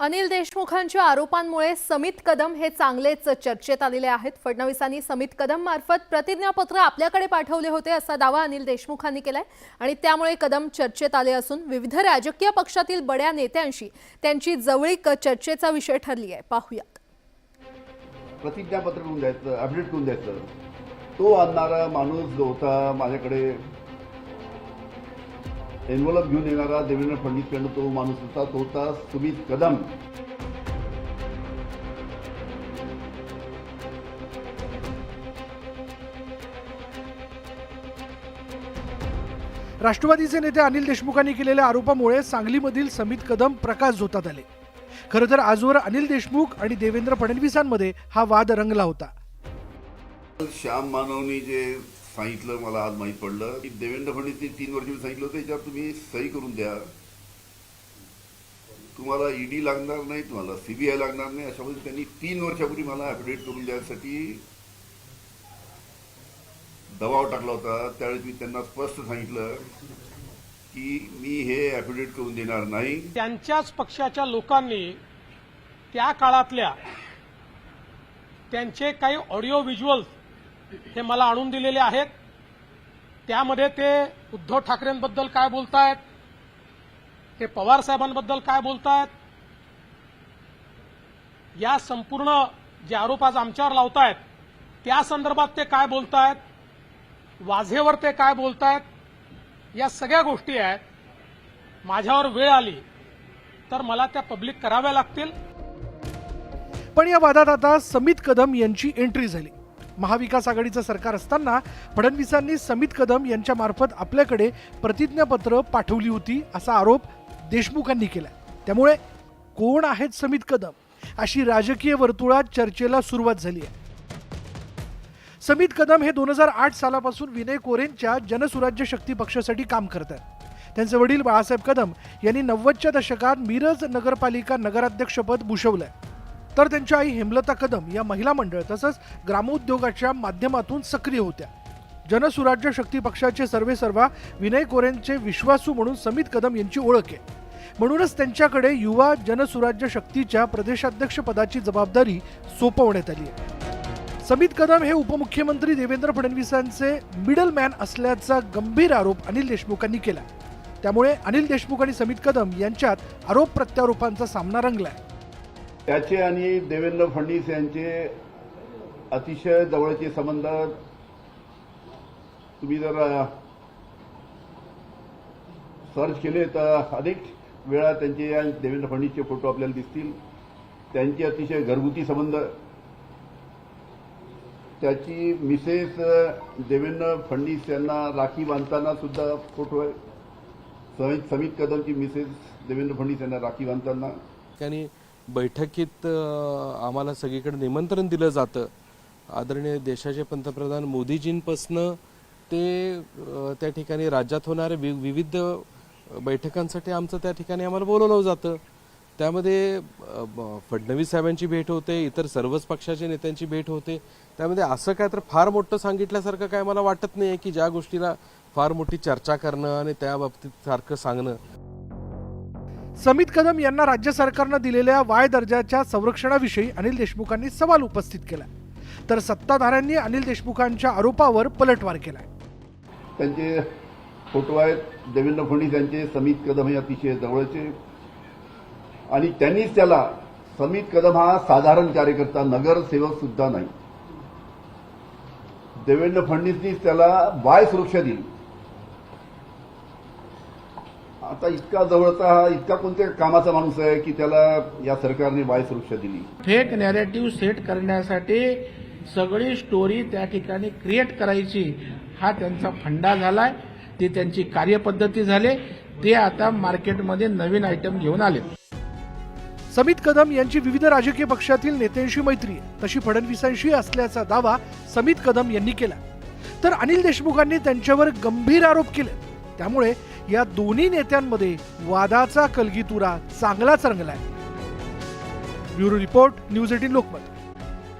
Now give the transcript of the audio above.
अनिल देशमुखांच्या आरोपांमुळे समित कदम हे चांगलेच चर्चेत आलेले आहेत. फडणवीसांनी समित कदम मार्फत प्रतिज्ञापत्र आपल्याकडे पाठवले होते असा दावा अनिल देशमुखांनी केलाय. आणि त्यामुळे कदम चर्चेत आले असून विविध राजकीय पक्षातील बड्या नेत्यांशी त्यांची जवळीक चर्चेचा विषय ठरली आहे. पाहूयात. प्रतिज्ञापत्र करून द्यायचं अपडेट करून द्यायचं. तो आणणारा माणूस जो होता माझ्याकडे एन्व्हलप घेऊन येणारा देवेंद्र फडणवीसकडनं तो माणूस होता तो होता सुमित कदम. राष्ट्रवादीचे नेते अनिल देशमुखांनी केलेल्या आरोपामुळे सांगलीमधील समित कदम प्रकाश झोतात आले. खरं तर आजवर अनिल देशमुख आणि देवेंद्र फडणवीसांमध्ये हा वाद रंगला होता. श्याम मानवनी जे सांगितलं मला आज माहीत पडलं. की देवेंद्र फडणवीसनी तीन वर्ष मी सांगितलं होतं याच्यावर तुम्ही सही करून द्या. तुम्हाला ईडी लागणार नाही तुम्हाला सीबीआय लागणार नाही अशा पद्धतीने त्यांनी तीन वर्षापूर्वी मला ॲफिडेविट करून द्यायसाठी दबाव टाकला होता. त्यावेळेस मी त्यांना स्पष्ट सांगितलं की मी हे ॲफिडेविट करून देणार नाही. त्यांच्याच पक्षाच्या लोकांनी त्या काळातल्या त्यांचे काही ऑडिओ व्हिज्युअल्स हे मला आणून दिलेले आहेत. त्यामध्ये ते उद्धव ठाकरेंबद्दल काय बोलतायत? ते पवार साहेबांबद्दल काय बोलतायत? या संपूर्ण जे आरोप आज आमच्यावर लावतायत त्या संदर्भात ते काय बोलतायत? वाझेवर ते काय बोलतायत? या सगळ्या गोष्टी आहेत. माझ्यावर वेळ आली तर मला त्या पब्लिक कराव्या लागतील. पण या वादात आता समित कदम यांची एंट्री झाली. महाविकास आघाडीचं सरकार असताना फडणवीसांनी समित कदम यांच्यामार्फत आपल्याकडे प्रतिज्ञापत्र पाठवली होती असा आरोप देशमुखांनी केला त्यामुळे कोण आहेत समित कदम अशी राजकीय वर्तुळात चर्चेला सुरुवात झाली आहे. समित कदम हे दोन हजार आठ सालापासून विनय कोरेंच्या जनसुराज्य शक्ती पक्षासाठी काम करत आहेत. त्यांचे वडील बाळासाहेब कदम यांनी नव्वदच्या दशकात मिरज नगरपालिका नगराध्यक्षपद भूषवलंय. तर त्यांच्या आई हेमलता कदम या महिला मंडळ तसंच ग्रामोद्योगाच्या माध्यमातून सक्रिय होत्या. जनसुराज्य शक्ती पक्षाचे सर्वेसर्वा विनय कोरेंचे विश्वासू म्हणून समित कदम यांची ओळख आहे. म्हणूनच त्यांच्याकडे युवा जनसुराज्य शक्तीच्या प्रदेशाध्यक्ष पदाची जबाबदारी सोपवण्यात आली आहे. समित कदम हे उपमुख्यमंत्री देवेंद्र फडणवीसांचे मिडल मॅन असल्याचा गंभीर आरोप अनिल देशमुखांनी केला. त्यामुळे अनिल देशमुख आणि समित कदम यांच्यात आरोप प्रत्यारोपांचा सामना रंगला आहे. त्याचे आणि देवेंद्र फडणवीस यांचे अतिशय जवळचे संबंध तुम्ही जर सर्च केले तर अनेक वेळा त्यांचे या देवेंद्र फडणवीसचे फोटो आपल्याला दिसतील. त्यांचे अतिशय घरगुती संबंध. त्याची मिसेस देवेंद्र फडणवीस यांना राखी बांधताना सुद्धा फोटो आहे. समित कदमची मिसेस देवेंद्र फडणवीस यांना राखी बांधताना. बैठकीत आम्हाला सगळीकडे निमंत्रण दिलं जातं. आदरणीय देशाचे पंतप्रधान मोदीजींपासनं ते त्या ठिकाणी राज्यात होणाऱ्या वि विविध बैठकांसाठी आमचं त्या ठिकाणी आम्हाला बोलवलं जातं. त्यामध्ये फडणवीस साहेबांची भेट होते इतर सर्वच पक्षाच्या नेत्यांची भेट होते. त्यामध्ये असं काय तर फार मोठं सांगितल्यासारखं काय मला वाटत नाही आहे की ज्या गोष्टीला फार मोठी चर्चा करणं आणि त्या बाबतीत सारखं सांगणं. समित कदम यांना राज्य सरकारनं दिलेल्या वाय दर्जाच्या संरक्षणाविषयी अनिल देशमुखांनी सवाल उपस्थित केला तर सत्ताधाऱ्यांनी अनिल देशमुखांच्या आरोपावर पलटवार केलाय. त्यांचे फोटो आहेत. देवेंद्र फडणवीस यांचे समित कदम हे अतिशय जवळचे. आणि त्यांनीच त्याला समित कदम हा साधारण कार्यकर्ता नगरसेवक सुद्धा नाही. देवेंद्र फडणवीसनीच त्याला वाय सुरक्षा दिली. आता इतका जवळचा हा इतका कोणत्या कामाचा माणूस आहे की त्याला या सरकारने वाय सुरक्षा दिली? फेक नॅरेटिव्ह सेट करण्यासाठी सगळी स्टोरी त्या ठिकाणी क्रिएट करायची. हा त्यांचा फंडा झालाय ती त्यांची कार्यपद्धती झाली ते आता मार्केटमध्ये नवीन आयटम घेऊन आले. समित कदम यांची विविध राजकीय पक्षातील नेत्यांशी मैत्री तशी फडणवीसांशी असल्याचा दावा समित कदम यांनी केला. तर अनिल देशमुखांनी त्यांच्यावर गंभीर आरोप केले. त्यामुळे या दोन्ही नेत्यांमध्ये वादाचा कलगीतुरा चांगलाच रंगलाय. Bureau report news eighteen Lokmat.